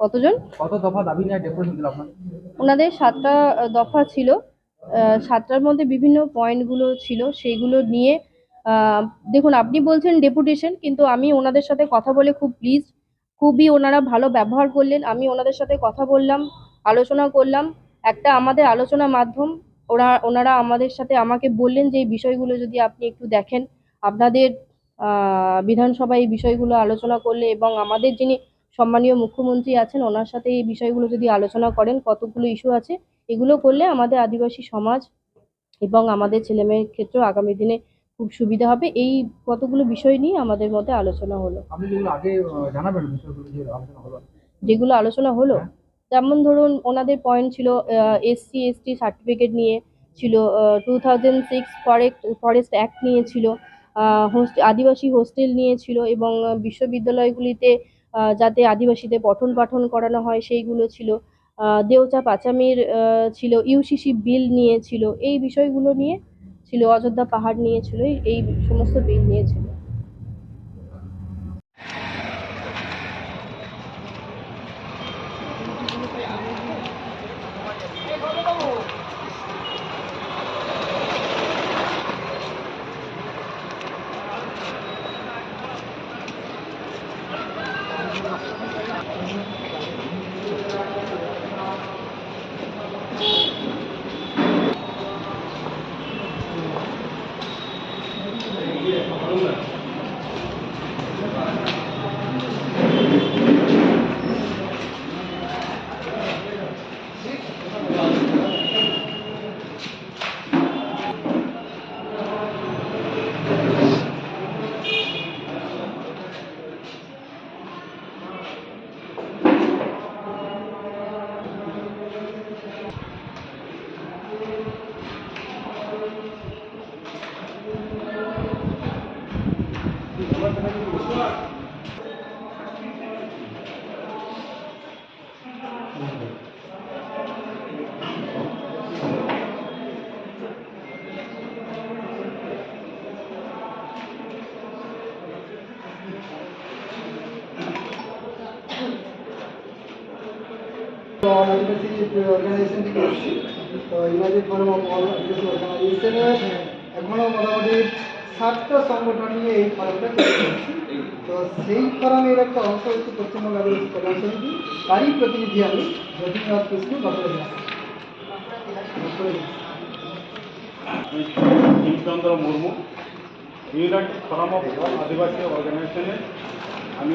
কতজন? কত দফা দাবি নিয়ে ডেপুটেশন ছিল আপনার? ওনাদের সাতটা দফা ছিল। সাতটার মধ্যে বিভিন্ন পয়েন্টগুলো ছিল সেইগুলো নিয়ে দেখুন আপনি বলছেন ডেপুটেশন কিন্তু আমি ওনাদের সাথে কথা বলে খুব প্লিজ খুবই ওনারা ভালো ব্যবহার করলেন। আমি ওনাদের সাথে কথা বললাম আলোচনা করলাম। একটা আমাদের আলোচনা মাধ্যম ওরা ওনারা আমাদের সাথে আমাকে বললেন যে এই বিষয়গুলো যদি আপনি একটু দেখেন। আপনাদের আহ, বিধানসভায় এই বিষয়গুলো আলোচনা করলে এবং আমাদের যিনি সম্মানীয় মুখ্যমন্ত্রী আছেন ওনার সাথে এই বিষয়গুলো যদি আলোচনা করেন কতগুলো ইস্যু আছে এগুলো করলে আমাদের আদিবাসী সমাজ এবং আমাদের ছেলেমেয়ের ক্ষেত্রেও আগামী দিনে খুব সুবিধা হবে। এই কতগুলো বিষয় নিয়ে আমাদের মধ্যে আলোচনা হলো। যেগুলো আলোচনা হলো। হলো যেমন ধরুন ওনাদের পয়েন্ট ছিল এসসি এসটি সার্টিফিকেট নিয়ে ছিল two thousand six forest forest act নিয়ে ছিল হোস্ট আদিবাসী হোস্টেল নিয়ে ছিল এবং বিশ্ববিদ্যালয়গুলিতে যাতে আদিবাসীদের পঠন পাঠন করানো হয়, সেইগুলো ছিল। দেওচা পাচামির ছিল, ইউসিসি বিল নিয়েছিল। এই বিষয়গুলো নিয়ে ছিল, অযোধ্যা পাহাড় নিয়েছিল এই- সমস্ত বিল নিয়ে ছিল তো অর্গানাইজেশন থেকে এসেছি তো united forum of all Adivasi অর্গানাইজেশনের এখনও মোটামুটি সংগঠন নিয়ে এই ফোরামটা তো সেই ফোরামের একটা অংশ হচ্ছে পশ্চিমবঙ্গ আদিবাসী কল্যাণ সমিতি। তারই প্রতিনিধি আমি Rabindranath Krishna, doctor Bhimchandra Murmu, united forum of Adivasi অর্গানাইজেশনের আমি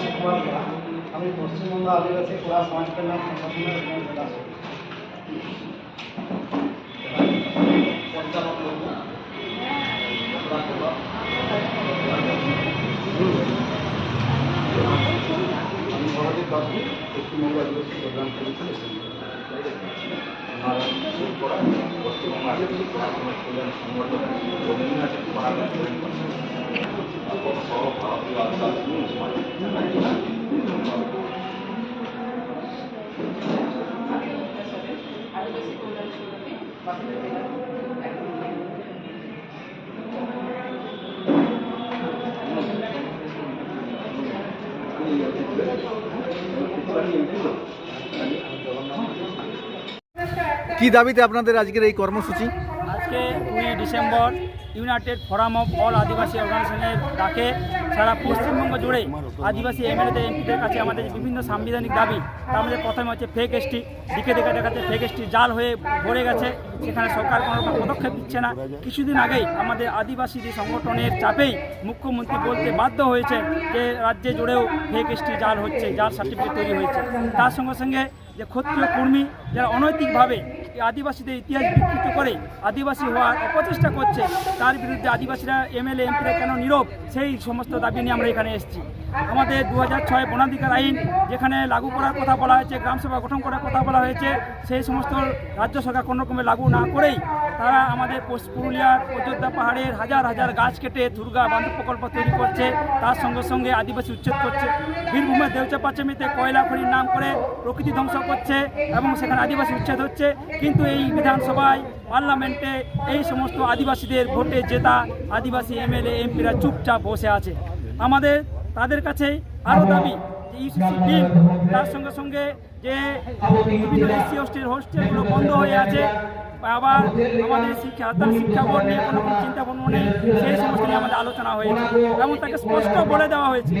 নাম সুকুমার দাস। আমি পশ্চিমবঙ্গ আদিবাসী কলা সমাজ কল্যাণ সংগঠনের একজন সদস্য আমি মহাদেব বাবু পশ্চিমবঙ্গ আদিবাসী প্রোগ্রাম করেছিল পশ্চিমবঙ্গ আদিবাসী কল্যাণ সংগঠন রবীন্দ্রনাথের ফোরামের কি দাবিতে আপনাদের আজকের এই কর্মসূচি? আজকে দুই December united forum of all Adivasi অর্গানাইজেশনের ডাকে সারা পশ্চিমবঙ্গ জুড়ে আদিবাসী এমএলএদের এমপিদের কাছে আমাদের বিভিন্ন সাংবিধানিক দাবি, তার মধ্যে প্রথমে হচ্ছে ফেক এসটি দিকে দেখা দেখা যাচ্ছে ফেক এসটি জাল হয়ে ভরে গেছে, সেখানে সরকার কোনো রকম পদক্ষেপ দিচ্ছে না। কিছুদিন আগেই আমাদের আদিবাসী যে সংগঠনের চাপেই মুখ্যমন্ত্রী বলতে বাধ্য হয়েছে যে রাজ্যে জুড়েও ফেক এসটি জাল হচ্ছে, জাল সার্টিফিকেট তৈরি হয়েছে। তার সঙ্গে সঙ্গে যে ক্ষত্রিয় কর্মী, যারা অনৈতিকভাবে আদিবাসীদের ইতিহাস বিকৃত করে আদিবাসী হওয়ার অপচেষ্টা করছে, তার বিরুদ্ধে আদিবাসীরা, এমএলএ, এমপিরা কেন নীরব? সেই সমস্ত দাবি নিয়ে আমরা এখানে এসেছি। আমাদের দু হাজার ছয় বনাধিকার আইন, যেখানে লাগু করার কথা বলা হয়েছে, গ্রামসভা গঠন করার কথা বলা হয়েছে, সেই সমস্ত রাজ্য সরকার কোনো রকমে লাগু না করেই তারা আমাদের পুরুলিয়ার অযোধ্যা পাহাড়ের হাজার হাজার গাছ কেটে দুর্গা বান্ধব প্রকল্প তৈরি করছে। তার সঙ্গে সঙ্গে আদিবাসী উচ্ছেদ করছে। বীরভূমের দেউচা পাচামিতে কয়লা খনির নাম করে প্রকৃতি ধ্বংস করছে এবং সেখানে আদিবাসী উচ্ছেদ হচ্ছে। কিন্তু এই বিধানসভায় পার্লামেন্টে এই সমস্ত আদিবাসীদের ভোটে জেতা আদিবাসী এমএলএ, এমপিরা চুপচাপ বসে আছে। আমাদের, তাদের কাছে আরও দাবি যে ইউসিসি তার সঙ্গে সঙ্গে যে বিভিন্ন এসসি হোস্টেল হোস্টেলগুলো বন্ধ হয়ে আছে। আবার আমাদের শিক্ষা, তার শিক্ষা বোর্ড নিয়ে কোনো চিন্তা ভাবনা নেই। সেই সমস্ত নিয়ে আমাদের আলোচনা হয়েছে এবং তাকে স্পষ্ট বলে দেওয়া হয়েছে।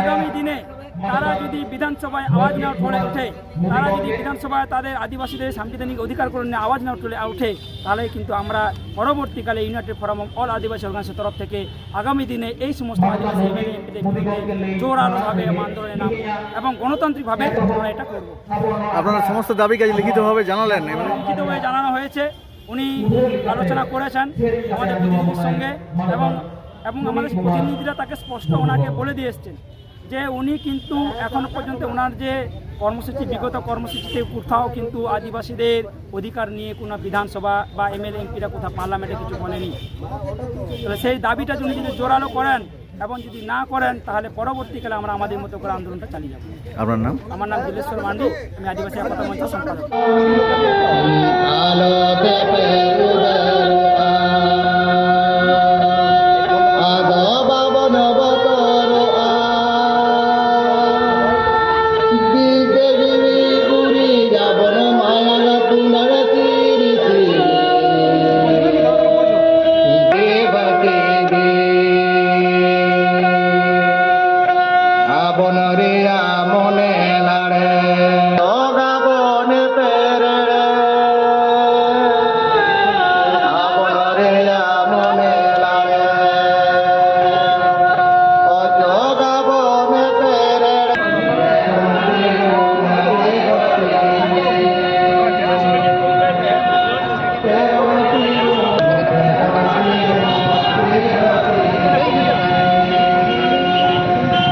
আগামী দিনে তারা যদি বিধানসভায় আওয়াজ না উঠে ওঠে তারা যদি বিধানসভায় তাদের আদিবাসীদের সাংবিধানিক অধিকার করে নিয়ে আওয়াজ না উঠলে ওঠে তাহলে কিন্তু আমরা পরবর্তীকালে united forum of all Adivasi অর্গানাইজের তরফ থেকে আগামী দিনে এই সমস্ত আদিবাসী এমএলএ এমপিদের বিরুদ্ধে জোরালোভাবে আন্দোলনে নামব এবং গণতান্ত্রিকভাবে আমরা এটা করব। আপনারা সমস্ত দাবি কাজ লিখিতভাবে জানালেন এবং লিখিতভাবে জানানো হয়েছে উনি আলোচনা করেছেন আমাদের প্রতিনিধির সঙ্গে এবং এবং আমাদের প্রতিনিধিরা তাকে স্পষ্ট ওনাকে বলে দিয়ে এসছেন। যে উনি কিন্তু এখনও পর্যন্ত ওনার যে কর্মসূচি বিগত কর্মসূচিতে কোথাও কিন্তু আদিবাসীদের অধিকার নিয়ে কোনো বিধানসভা বা এমএলএ এমপিরা কোথাও পার্লামেন্টে কিছু বলেনি। তাহলে সেই দাবিটা যদি যদি জোরালো করেন এবং যদি না করেন তাহলে পরবর্তীকালে আমরা আমাদের মতো করে আন্দোলনটা চালিয়ে যাব। আপনার নাম? আমার নাম দিলেশ্বর মান্ডি আমি আদিবাসী একতা মঞ্চ সম্পাদক।